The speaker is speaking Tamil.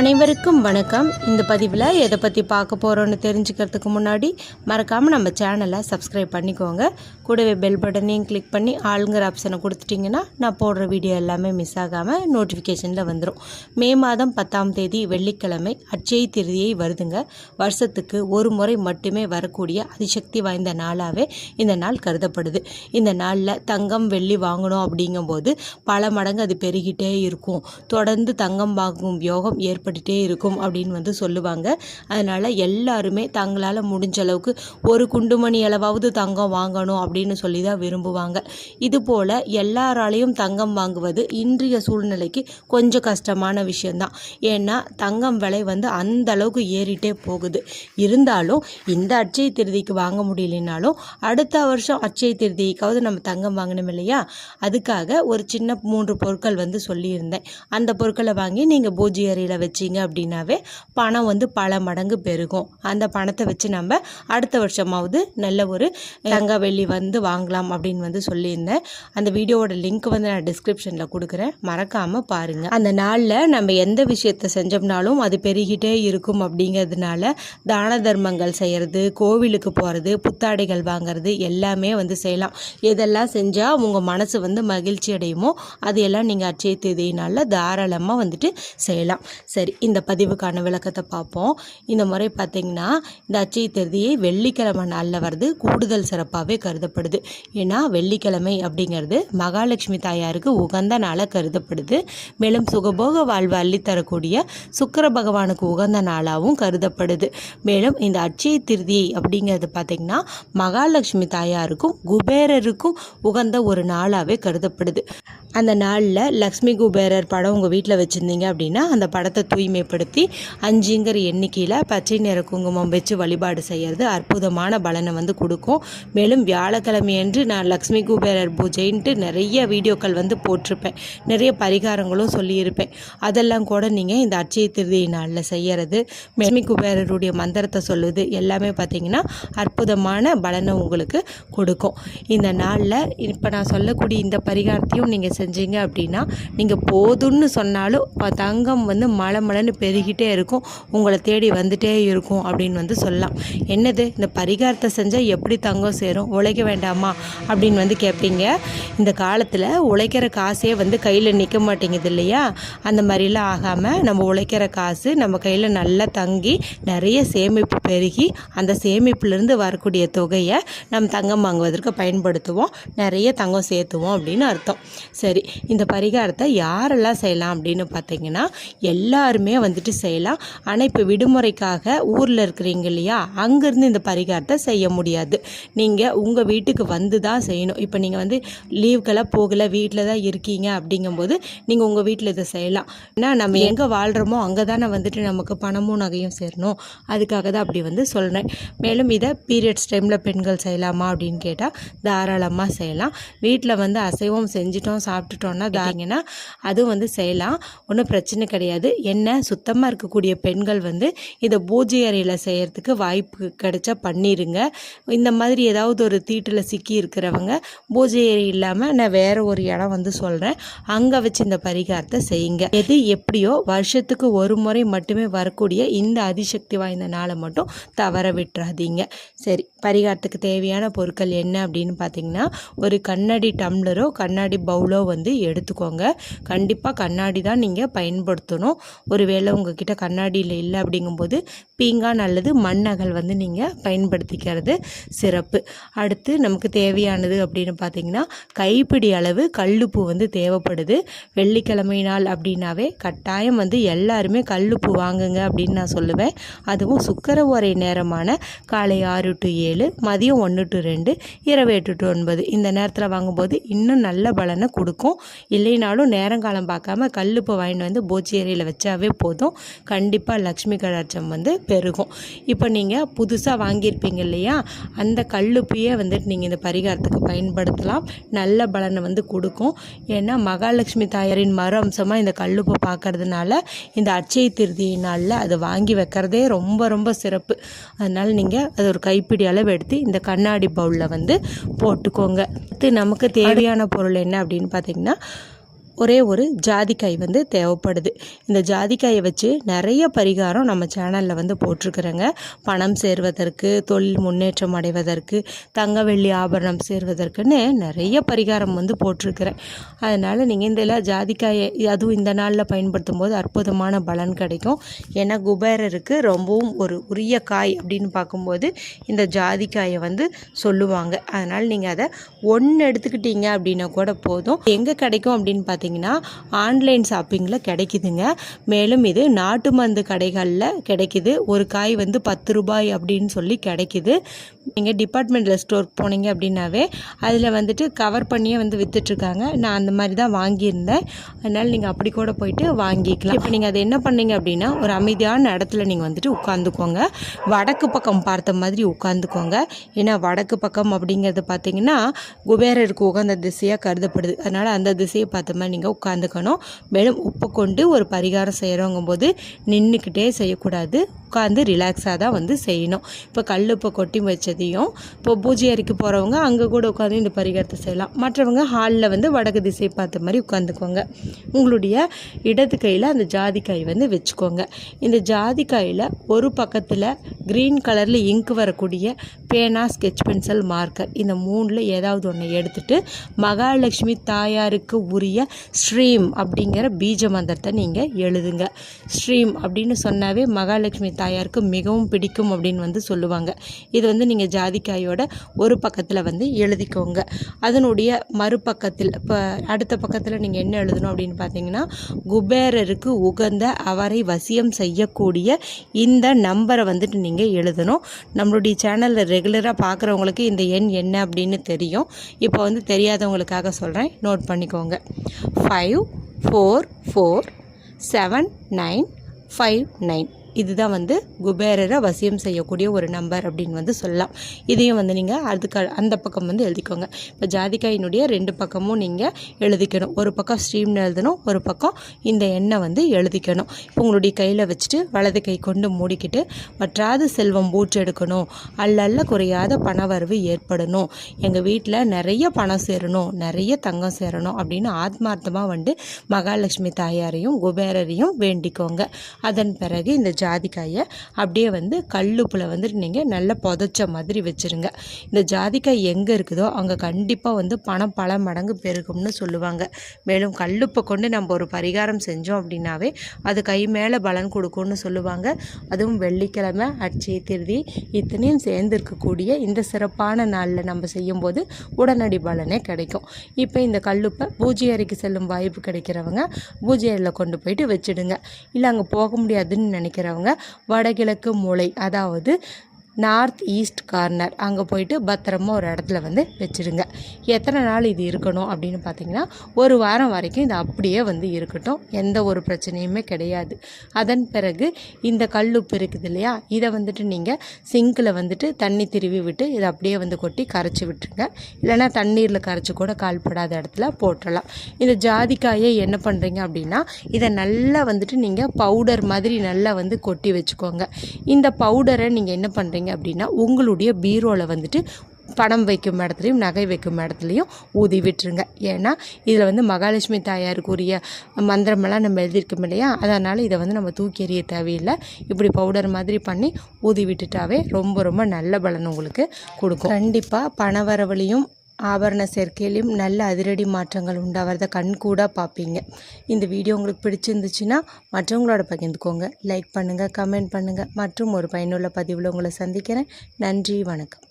அனைவருக்கும் வணக்கம். இந்த பதிவில் எதை பற்றி பார்க்க போகிறோன்னு தெரிஞ்சுக்கிறதுக்கு முன்னாடி மறக்காமல் நம்ம சேனலை சப்ஸ்கிரைப் பண்ணிக்கோங்க. கூடவே பெல் பட்டனையும் கிளிக் பண்ணி ஆளுங்கிற ஆப்ஷனை கொடுத்துட்டிங்கன்னா நான் போடுற வீடியோ எல்லாமே மிஸ் ஆகாமல் நோட்டிஃபிகேஷனில் வந்துடும் மே மாதம் பத்தாம் தேதி வெள்ளிக்கிழமை அச்சய திருதியை வருதுங்க. வருஷத்துக்கு ஒரு முறை மட்டுமே வரக்கூடிய அதிசக்தி வாய்ந்த நாளாகவே இந்த நாள் கருதப்படுது. இந்த நாளில் தங்கம் வெள்ளி வாங்கணும் அப்படிங்கும்போது பல மடங்கு அது பெருகிட்டே இருக்கும். தொடர்ந்து தங்கம் வாங்கும் யோகம் ஏற்பட்டுட்டே இருக்கும் அப்படின்னு வந்து சொல்லுவாங்க. அதனால் எல்லாருமே தங்களால் முடிஞ்ச அளவுக்கு ஒரு குண்டுமணி அளவாவது தங்கம் வாங்கணும் அப்படின்னு சொல்லி தான் விரும்புவாங்க இதுபோல் எல்லாராலையும் தங்கம் வாங்குவது இன்றைய சூழ்நிலைக்கு கொஞ்சம் கஷ்டமான விஷயந்தான் ஏன்னா தங்கம் விலை வந்து அந்த அளவுக்கு ஏறிட்டே போகுது. இருந்தாலும் இந்த அட்சய திருதிக்கு வாங்க முடியலனாலும் அடுத்த வருஷம் அட்சய திருதிக்காவது நம்ம தங்கம் வாங்கணும் இல்லையா? அதுக்காக ஒரு சின்ன மூன்று பொருட்கள் வந்து சொல்லியிருந்தேன். அந்த பொருட்களை வாங்கி நீங்கள் பூஜை அறையில் வச்சிங்க அப்படின்னாவே பணம் வந்து பல மடங்கு பெருகும். அந்த பணத்தை வச்சு நம்ம அடுத்த வருஷமாவது நல்ல ஒரு தங்க வெள்ளி வந்து வாங்கலாம் அப்படின்னு வந்து சொல்லியிருந்தேன். அந்த வீடியோவோட லிங்க் வந்து நான் டிஸ்கிரிப்ஷனில் கொடுக்குறேன். மறக்காமல் பாருங்கள் அந்த நாளில் நம்ம எந்த விஷயத்தை செஞ்சோம்னாலும் அது பெருகிட்டே இருக்கும் அப்படிங்கிறதுனால தான தர்மங்கள் செய்கிறது கோவிலுக்கு போகிறது புத்தாடைகள் வாங்குறது எல்லாமே வந்து செய்யலாம். எதெல்லாம் செஞ்சால் உங்கள் மனசு வந்து மகிழ்ச்சி அடையுமோ அதையெல்லாம் நீங்கள் அச்சய தேதியினால தாராளமாக வந்துட்டு செய்யலாம். சரி. இந்த பதிவுக்கான விளக்கத்தை பார்ப்போம். இந்த முறை பார்த்தீங்கன்னா இந்த அச்சய திருதியை வெள்ளிக்கிழமை நாளில் வருது கூடுதல் சிறப்பாகவே கருதப்படுது. ஏன்னா வெள்ளிக்கிழமை அப்படிங்கிறது மகாலட்சுமி தாயாருக்கு உகந்த நாளாக கருதப்படுது. மேலும் சுகபோக வாழ்வு அள்ளித்தரக்கூடிய சுக்கிர பகவானுக்கு உகந்த நாளாகவும் கருதப்படுது. மேலும் இந்த அச்சய திருதியை அப்படிங்கிறது பார்த்திங்கன்னா மகாலட்சுமி தாயாருக்கும் குபேரருக்கும் உகந்த ஒரு நாளாகவே கருதப்படுது. அந்த நாளில் லக்ஷ்மி குபேரர் படம் உங்கள் வீட்டில் வச்சுருந்தீங்க அப்படின்னா அந்த படத்தை தூய்மைப்படுத்தி அஞ்சுங்கிற எண்ணிக்கையில் பச்சை நிற குங்குமம் வச்சு வழிபாடு செய்கிறது அற்புதமான பலனை வந்து கொடுக்கும். மேலும் வியாழக்கிழமையன்று நான் லக்ஷ்மி குபேரர் பூஜைன்ட்டு நிறைய வீடியோக்கள் வந்து போட்டிருப்பேன். நிறைய பரிகாரங்களும் சொல்லியிருப்பேன். அதெல்லாம் கூட நீங்கள் இந்த அட்சய திருதி நாளில் செய்கிறது லக்ஷ்மி குபேரருடைய மந்திரத்தை சொல்லுது எல்லாமே பார்த்தீங்கன்னா அற்புதமான பலனை உங்களுக்கு கொடுக்கும். இந்த நாளில் இப்போ நான் சொல்லக்கூடிய இந்த பரிகாரத்தையும் நீங்கள் செஞ்சீங்க அப்படின்னா நீங்கள் போதும்னு சொன்னாலும் தங்கம் வந்து மலை மலைன்னு பெருகிட்டே இருக்கும். உங்களை தேடி வந்துட்டே இருக்கும் அப்படின்னு வந்து சொல்லலாம். என்னது? இந்த பரிகாரத்தை செஞ்சால் எப்படி தங்கம் சேரும்? உழைக்க வேண்டாமா? அப்படின்னு வந்து கேட்பீங்க இந்த காலத்தில் உழைக்கிற காசே வந்து கையில் நிற்க மாட்டேங்குது இல்லையா? அந்த மாதிரிலாம் ஆகாமல் நம்ம உழைக்கிற காசு நம்ம கையில் நல்லா தங்கி நிறைய சேமிப்பு பெருகி அந்த சேமிப்புலேருந்து வரக்கூடிய தொகையை நம்ம தங்கம் வாங்குவதற்கு பயன்படுத்துவோம். நிறைய தங்கம் சேர்த்துவோம் அப்படின்னு அர்த்தம். சரி. இந்த பரிகாரத்தை யாரெல்லாம் செய்யலாம் அப்படின்னு பார்த்தீங்கன்னா எல்லாருமே வந்துட்டு செய்யலாம். ஆனால் இப்போ விடுமுறைக்காக ஊரில் இருக்கிறீங்க இல்லையா அங்கேருந்து இந்த பரிகாரத்தை செய்ய முடியாது. நீங்கள் உங்கள் வீட்டுக்கு வந்து தான் செய்யணும். இப்போ நீங்கள் வந்து லீவுக்கெல்லாம் போகலை வீட்டில் தான் இருக்கீங்க அப்படிங்கும்போது நீங்கள் உங்கள் வீட்டில் இதை செய்யலாம். ஏன்னா நம்ம எங்கே வாழ்கிறோமோ அங்கே தானே வந்துட்டு நமக்கு பணமும் நகையும் சேரணும். அதுக்காக தான் அப்படி வந்து சொல்கிறேன் மேலும் இதை பீரியட்ஸ் டைமில் பெண்கள் செய்யலாமா அப்படின்னு கேட்டால் தாராளமாக செய்யலாம். வீட்டில் வந்து அசைவம் செஞ்சிட்டோம் சாப்பிட்டுட்டோன்னா தாங்கன்னா அதுவும் வந்து செய்யலாம். ஒன்றும் பிரச்சனை கிடையாது. என்ன சுத்தமாக இருக்கக்கூடிய பெண்கள் வந்து இதை பூஜை அறையில் செய்கிறதுக்கு வாய்ப்பு கிடைச்சா பண்ணிடுங்க இந்த மாதிரி ஏதாவது ஒரு தீட்டில் சிக்கி இருக்கிறவங்க பூஜை அறை இல்லாமல் நான் வேறு ஒரு இடம் வந்து சொல்கிறேன் அங்கே வச்சு இந்த பரிகாரத்தை செய்யுங்க. எது எப்படியோ வருஷத்துக்கு ஒரு முறை மட்டுமே வரக்கூடிய இந்த அதிசக்தி வாய்ந்த நாளை மட்டும் தவற விட்டுறாதீங்க. சரி பரிகாரத்துக்கு தேவையான பொருட்கள் என்ன அப்படின்னு பார்த்தீங்கன்னா ஒரு கண்ணாடி டம்ளரோ கண்ணாடி பவுலோ வந்து எடுத்துக்கோங்க. கண்டிப்பாக கண்ணாடி தான் நீங்கள் பயன்படுத்தணும். ஒருவேளை உங்ககிட்ட கண்ணாடியில் இல்லை அப்படிங்கும்போது பீங்கான் அல்லது மண்ணகல் வந்து நீங்கள் பயன்படுத்திக்கிறது சிறப்பு. அடுத்து நமக்கு தேவையானது அப்படின்னு பார்த்தீங்கன்னா கைப்பிடி அளவு கல்லுப்பு வந்து தேவைப்படுது. வெள்ளிக்கிழமை நாள் அப்படின்னாவே கட்டாயம் வந்து எல்லாருமே கல்லுப்பு வாங்குங்க அப்படின்னு நான் சொல்லுவேன். அதுவும் சுக்கர உரை நேரமான காலை ஆறு டு ஏழு மதியம் ஒன்று டு ரெண்டு இரவு எட்டு டு ஒன்பது. இந்த நேரத்தில் வாங்கும்போது இன்னும் நல்ல பலனை கொடுக்கும். இல்லைனாலும் நேரங்காலம் பார்க்காம கல்லுப்பு வாங்கிட்டு வந்து பூச்சி ஏரியில் வச்சாவே போதும். கண்டிப்பாக லக்ஷ்மி கடாட்சம் வந்து பெருகும். இப்போ நீங்கள் புதுசாக வாங்கியிருப்பீங்க இல்லையா? அந்த கல்லுப்பையே வந்துட்டு நீங்கள் இந்த பரிகாரத்துக்கு பயன்படுத்தலாம். நல்ல பலனை வந்து கொடுக்கும். ஏன்னா மகாலட்சுமி தாயாரின் மறு அம்சமாக இந்த கல்லுப்பை பார்க்கறதுனால இந்த அட்சய திருதி நாளில் அதை வாங்கி வைக்கிறதே ரொம்ப ரொம்ப சிறப்பு. அதனால் நீங்கள் அது ஒரு கைப்பிடி அளவு எடுத்து இந்த கண்ணாடி பவுலில் வந்து போட்டுக்கோங்க. அடுத்து நமக்கு தேவையான பொருள் என்ன அப்படின்னு பார்த்தீங்கன்னா देखना ஒரே ஒரு ஜாதிக்காய் வந்து தேவைப்படுது. இந்த ஜாதிக்காயை வச்சு நிறைய பரிகாரம் நம்ம சேனலில் வந்து போட்டிருக்கிறேங்க. பணம் சேர்வதற்கு தொழில் முன்னேற்றம் அடைவதற்கு தங்க வெள்ளி ஆபரணம் சேர்வதற்குன்னு நிறைய பரிகாரம் வந்து போட்டிருக்கிறேன். அதனால் நீங்கள் இந்த ஜாதிக்காயை அதுவும் இந்த நாளில் பயன்படுத்தும் போது அற்புதமான பலன் கிடைக்கும். ஏன்னா குபேரருக்கு ரொம்பவும் ஒரு உரிய காய் அப்படின்னு பார்க்கும்போது இந்த ஜாதிக்காயை வந்து சொல்லுவாங்க. அதனால் நீங்கள் அதை ஒன்று எடுத்துக்கிட்டீங்க அப்படின்னா கூட போதும். எங்கே கிடைக்கும் அப்படின்னு பார்த்தீங்கன்னா பார்த்தீங்கன்னா ஆன்லைன் ஷாப்பிங்கில் கிடைக்குதுங்க. மேலும் இது நாட்டு மருந்து கடைகளில் கிடைக்குது. ஒரு காய் வந்து பத்து ரூபாய் அப்படின்னு சொல்லி கிடைக்குது. நீங்கள் டிபார்ட்மெண்டல் ஸ்டோர் போனீங்க அப்படின்னாவே அதில் வந்துட்டு கவர் பண்ணியே வந்து விற்றுட்ருக்காங்க நான் அந்த மாதிரி தான் வாங்கியிருந்தேன். அதனால் நீங்கள் அப்படி கூட போயிட்டு வாங்கிக்கலாம். இப்போ நீங்கள் அதை என்ன பண்ணீங்க அப்படின்னா ஒரு அமைதியான இடத்துல நீங்கள் வந்துட்டு உட்காந்துக்கோங்க. வடக்கு பக்கம் பார்த்த மாதிரி உட்காந்துக்கோங்க. ஏன்னா வடக்கு பக்கம் அப்படிங்கிறது பார்த்தீங்கன்னா குபேரருக்கு உகந்த திசையாக கருதப்படுது. அதனால் அந்த திசையை பார்த்த மாதிரி நீங்கள் உட்காந்துக்கணும் மேலும் உப்பு கொண்டு ஒரு பரிகாரம் செய்கிறோங்கும்போது நின்றுக்கிட்டே செய்யக்கூடாது. உட்காந்து ரிலாக்ஸாக தான் வந்து செய்யணும். இப்போ கல் உப்பை கொட்டி வச்சதையும் இப்போ பூஜை அறைக்கு போகிறவங்க அங்கே கூட உட்காந்து இந்த பரிகாரத்தை செய்யலாம். மற்றவங்க ஹாலில் வந்து வடக்கு திசை பார்த்த மாதிரி உட்காந்துக்கோங்க உங்களுடைய இடது கையில் அந்த ஜாதிக்காய் வந்து வச்சுக்கோங்க. இந்த ஜாதிக்காயில் ஒரு பக்கத்தில் க்ரீன் கலரில் இங்கு வரக்கூடிய பேனா ஸ்கெச் பென்சில் மார்க்கர் இந்த மூணில் ஏதாவது ஒன்று எடுத்துகிட்டு மகாலட்சுமி தாயாருக்கு உரிய ஸ்ட்ரீம் அப்படிங்கிற பீஜ மந்திரத்தை நீங்கள் எழுதுங்க. ஸ்ட்ரீம் அப்படின்னு சொன்னாவே மகாலட்சுமி தாயாருக்கு மிகவும் பிடிக்கும் அப்படின்னு வந்து சொல்லுவாங்க. இது வந்து நீங்கள் ஜாதிக்காயோட ஒரு பக்கத்தில் வந்து எழுதிக்கோங்க. அதனுடைய மறுபக்கத்தில் இப்போ அடுத்த பக்கத்தில் நீங்கள் என்ன எழுதணும் அப்படின்னு பார்த்தீங்கன்னா குபேரருக்கு உகந்த அவரை வசியம் செய்யக்கூடிய இந்த நம்பரை வந்துட்டு நீங்கள் எழுதணும். நம்மளுடைய சேனலில் ரெகுலராக பார்க்குறவங்களுக்கு இந்த எண் என்ன அப்படின்னு தெரியும். இப்போ வந்து தெரியாதவங்களுக்காக சொல்கிறேன் நோட் பண்ணிக்கோங்க. five four four seven nine five nine இதுதான் வந்து குபேரரை வசியம் செய்யக்கூடிய ஒரு நம்பர் அப்படின்னு வந்து சொல்லலாம். இதையும் வந்து நீங்கள் அதுக்கு அந்த பக்கம் வந்து எழுதிக்கோங்க. இப்போ ஜாதிக்காயினுடைய ரெண்டு பக்கமும் நீங்கள் எழுதிக்கணும். ஒரு பக்கம் ஸ்ட்ரீம்னு எழுதணும் ஒரு பக்கம் இந்த எண்ணெய் வந்து எழுதிக்கணும். இப்போ உங்களுடைய கையில் வச்சுட்டு வலது கை கொண்டு மூடிக்கிட்டு வற்றாத செல்வம் பூச்சு எடுக்கணும். அல்ல குறையாத பணவரவு ஏற்படணும். எங்கள் வீட்டில் நிறைய பணம் சேரணும் நிறைய தங்கம் சேரணும் அப்படின்னு ஆத்மார்த்தமாக வந்து மகாலட்சுமி தாயாரையும் குபேரரையும் வேண்டிக்கோங்க. அதன் பிறகு இந்த ஜாதிக்காயை அப்படியே வந்து கல்லுப்பில் வந்துட்டு நீங்கள் நல்லா புதைச்ச மாதிரி வச்சுருங்க. இந்த ஜாதிக்காய் எங்கே இருக்குதோ அங்கே கண்டிப்பாக வந்து பணம் பல மடங்கு பெருகும்னு சொல்லுவாங்க. மேலும் கல்லுப்பை கொண்டு நம்ம ஒரு பரிகாரம் செஞ்சோம் அப்படின்னாவே அது கை மேலே பலன் கொடுக்கும்னு சொல்லுவாங்க. அதுவும் வெள்ளிக்கிழமை அச்சி திருதி இத்தனையும் சேர்ந்துருக்கக்கூடிய இந்த சிறப்பான நாளில் நம்ம செய்யும்போது உடனடி பலனே கிடைக்கும். இப்போ இந்த கல்லுப்பை பூஜை அறைக்கு செல்லும் வாய்ப்பு கிடைக்கிறவங்க பூஜை அறையில் கொண்டு போயிட்டு வச்சுடுங்க. இல்லை அங்கே போக முடியாதுன்னு நினைக்கிறவங்க இருக்கிறவங்க வடகிழக்கு மூளை அதாவது நார்த் ஈஸ்ட் கார்னர். அங்கே போயிட்டு பத்திரமா ஒரு இடத்துல வந்து வச்சுடுங்க எத்தனை நாள் இது இருக்கணும் அப்படின்னு பார்த்தீங்கன்னா ஒரு வாரம் வரைக்கும் இது அப்படியே வந்து இருக்கட்டும். எந்த ஒரு பிரச்சனையுமே கிடையாது. அதன் பிறகு இந்த கல்லுப்பு இருக்குது இல்லையா இதை வந்துட்டு நீங்கள் சிங்கில் வந்துட்டு தண்ணி திருவி விட்டு இதை அப்படியே வந்து கொட்டி கரைச்சி விட்டுருங்க. இல்லைனா தண்ணீரில் கரைச்சி கூட கால்படாத இடத்துல போட்டுடலாம் இந்த ஜாதிக்காயை என்ன பண்ணுறீங்க அப்படின்னா இதை நல்லா வந்துட்டு நீங்கள் பவுடர் மாதிரி நல்லா வந்து கொட்டி வச்சுக்கோங்க. இந்த பவுடரை நீங்கள் என்ன பண்ணுறீங்க பண்ணிங்க அப்படின்னா உங்களுடைய பீரோவில் வந்துட்டு பணம் வைக்கும் இடத்துலையும் நகை வைக்கும் இடத்துலையும் ஊதி விட்டுருங்க. ஏன்னா இதில் வந்து மகாலட்சுமி தாயாருக்குரிய மந்திரமெல்லாம் நம்ம எழுதியிருக்கோம் இல்லையா? அதனால் இதை வந்து நம்ம தூக்கி எறிய தேவையில்லை. இப்படி பவுடர் மாதிரி பண்ணி ஊதி விட்டுட்டாவே ரொம்ப ரொம்ப நல்ல பலன் உங்களுக்கு கொடுக்கும். கண்டிப்பாக பண வரவழியும் ஆபரண சேர்க்கையிலையும் நல்ல அதிரடி மாற்றங்கள் உண்டாகிறத கண் கூட பார்ப்பீங்க. இந்த வீடியோ உங்களுக்கு பிடிச்சிருந்துச்சுன்னா மற்றவங்களோட பகிர்ந்துக்கோங்க. லைக் பண்ணுங்கள் கமெண்ட் பண்ணுங்கள் மற்றும் ஒரு பயனுள்ள பதிவில் உங்களை சந்திக்கிறேன். நன்றி வணக்கம்.